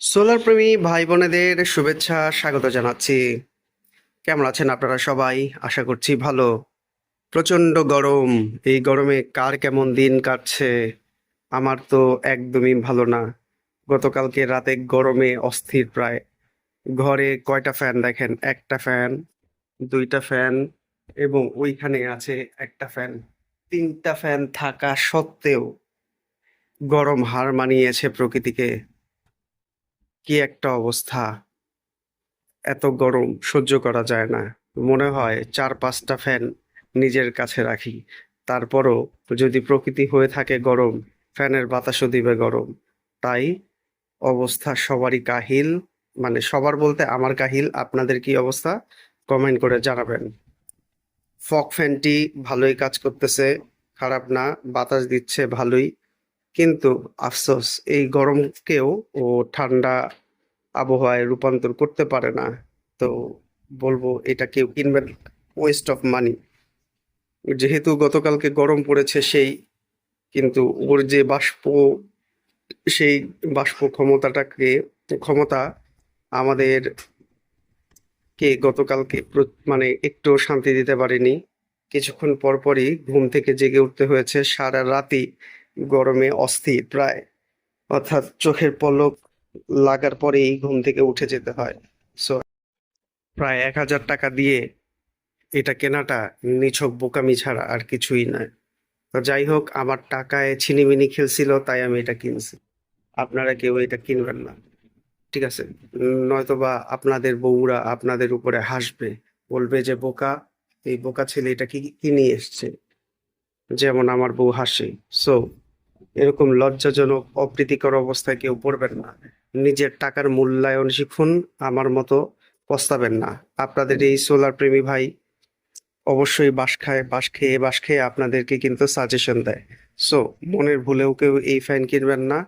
Solar প্রেমী ভাই বোনেদের শুভেচ্ছা, স্বাগত জানাচ্ছি। কেমন আছেন আপনারা সবাই? আশা করছি ভালো। প্রচণ্ড গরম। এই গরমে কার কেমন দিন কাটছে? আমার তো একদমই ভালো না। গতকালকে রাতে গরমে অস্থির প্রায়। ঘরে কয়টা ফ্যান দেখেন? একটা ফ্যান, দুইটা ফ্যান এবং ওইখানে আছে একটা ফ্যান। তিনটা ফ্যান থাকা সত্ত্বেও গরম হার মানিয়েছে প্রকৃতিকে। কি একটা অবস্থা? এত গরম, সহ্য করা যায় না। মনে হয় চার পাঁচটা ফ্যান নিজের কাছে রাখি। তারপরও যদি প্রকৃতি হয়ে থাকে গরম, ফ্যানের বাতাসও দিবে গরম। তাই অবস্থা সবারই কাহিল। মানে সবার বলতে আমার কাহিল। আপনাদের কি অবস্থা? কমেন্ট করে জানাবেন। ফক ফ্যানটি ভালোই কাজ করতেছে। খারাপ না। বাতাস দিচ্ছে ভালোই। কিন্তু আফসোস, এই গরমকেও ও ঠান্ডা আবহাওয়ায় রূপান্তর করতে পারে না। তো বলব, এটা কেউ কিনবেন ওয়েস্ট অফ মানি যেহেতু গতকালকে গরম পড়েছে সেই, কিন্তু ওর যে বাষ্প, সেই বাষ্প ক্ষমতাটাকে, ক্ষমতা আমাদের কে গতকালকে মানে একটু শান্তি দিতে পারেনি। কিছুক্ষণ পরপরই ঘুম থেকে জেগে উঠতে হয়েছে সারা রাতি গরমে অস্থির প্রায়। অর্থাৎ চোখের পলক লাগার পরেই ঘুম থেকে উঠে যেতে হয়। সো প্রায় এক হাজার টাকা দিয়ে এটা কেনাটা নিছক বোকামি ছাড়া আর কিছুই নয়। তো যাই হোক, আমার টাকায় ছিনিমিনি খেলছিল, তাই আমি এটা কিনছি। আপনারা কেউ এটা কিনবেন না। ঠিক আছে? নয়তোবা আপনাদের বউরা আপনাদের উপরে হাসবে, বলবে যে, বোকা, এই বোকা ছেলে এটা কি কি নিয়ে এসছে? যেমন আমার বউ হাসে। সো এরকম লজ্জাজনক, অপ্রীতিকর অবস্থায় কেউ পড়বেন না। নিজের টাকার মূল্যায়ন শিখুন, আমার মতো পস্তাবেন না। আপনাদের এই সোলার প্রেমী ভাই অবশ্যই বাঁশ খায় বাঁশ খেয়ে বাঁশ খেয়ে আপনাদেরকে কিন্তু সাজেশন দেয়। সো মনের ভুলেও কেউ এই ফ্যান কিনবেন না।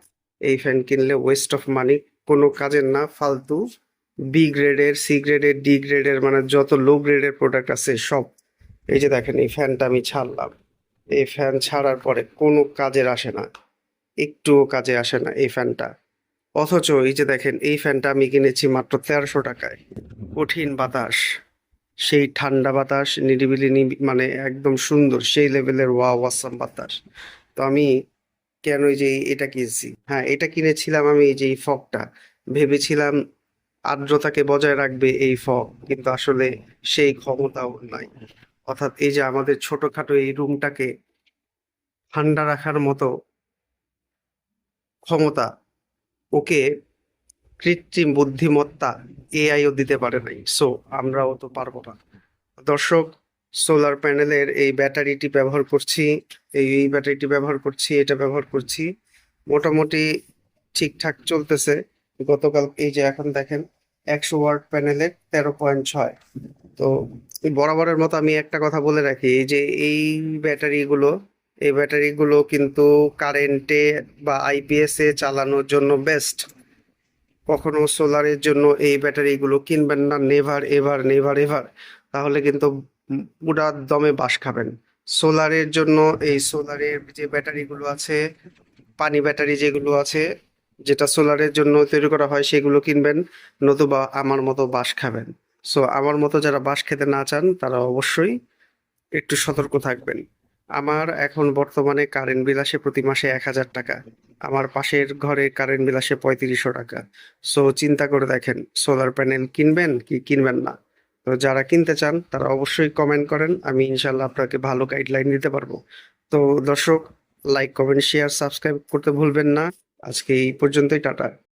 এই ফ্যান কিনলে ওয়েস্ট অফ মানি কোনো কাজের না, ফালতু বি গ্রেডের সি গ্রেডের ডি গ্রেডের মানে যত লো গ্রেডের প্রোডাক্ট আছে সব। এই যে দেখেন, এই ফ্যানটা আমি ছাড়লাম। এই ফ্যান ছাড়ার পরে কোনো কাজের আসে না। একটুও কাজে আসে না এই ফ্যানটা অথচ এই যে দেখেন, এই ফ্যানটা আমি কিনেছি মাত্র তেরোশো টাকায়। কঠিন বাতাস। সেই ঠান্ডা বাতাস, নিরিবিলি মানে একদম সুন্দর, সেই লেভেলের ওয়া ওয়াসাম বাতাস। তো আমি কেন যে এটা কিনছি? হ্যাঁ এটা কিনেছিলাম আমি এই যে এই ফগটা ভেবেছিলাম আর্দ্রতাকে বজায় রাখবে এই ফগ কিন্তু আসলে সেই ক্ষমতাও নাই। অর্থাৎ এই যে আমাদের ছোটখাটো এই রুমটাকে ঠান্ডা রাখার মতো ক্ষমতা ওকে কৃত্রিম বুদ্ধিমত্তা এআইও দিতে পারে নাই। সো আমরাও তো পারব না। দর্শক সোলার প্যানেলের এই ব্যাটারিটি ব্যবহার করছি, এই এই ব্যাটারিটি ব্যবহার করছি, এটা ব্যবহার করছি, মোটামুটি ঠিকঠাক চলতেছে। গতকাল এই যে এখন দেখেন, একশো ওয়াট প্যানেলের তেরো পয়েন্ট ছয়। তো বরাবরের মতো আমি একটা কথা বলে রাখি যে এই ব্যাটারিগুলো এই ব্যাটারিগুলো কিন্তু কারেন্টে বা আইপিএস চালানোর জন্য বেস্ট কখনো সোলারের জন্য এই ব্যাটারিগুলো কিনবেন না নেভার এভার নেভার এভার তাহলে কিন্তু পুরা দমে বাস খাবেন। সোলারের জন্য এই সোলারের যে ব্যাটারিগুলো আছে, পানি ব্যাটারি যেগুলো আছে, যেটা সোলারের জন্য তৈরি করা হয়, সেগুলো কিনবেন, নতুবা আমার মতো বাস খাবেন। সো আমার মতো যারা বাস খেতে না চান, তারা অবশ্যই একটু সতর্ক থাকবেন। আমার এখন বর্তমানে কারেন্ট বিল আসে প্রতি মাসে এক হাজার টাকা। আমার পাশের ঘরে কারেন্ট বিল আসে পঁয়ত্রিশশো টাকা। সো চিন্তা করে দেখেন সোলার প্যানেল কিনবেন কি কিনবেন না? তো যারা কিনতে চান, তারা অবশ্যই কমেন্ট করেন, আমি ইনশাল্লাহ আপনাকে ভালো গাইডলাইন দিতে পারব। তো দর্শক লাইক কমেন্ট শেয়ার সাবস্ক্রাইব করতে ভুলবেন না। আজকে এই পর্যন্তই, টাটা।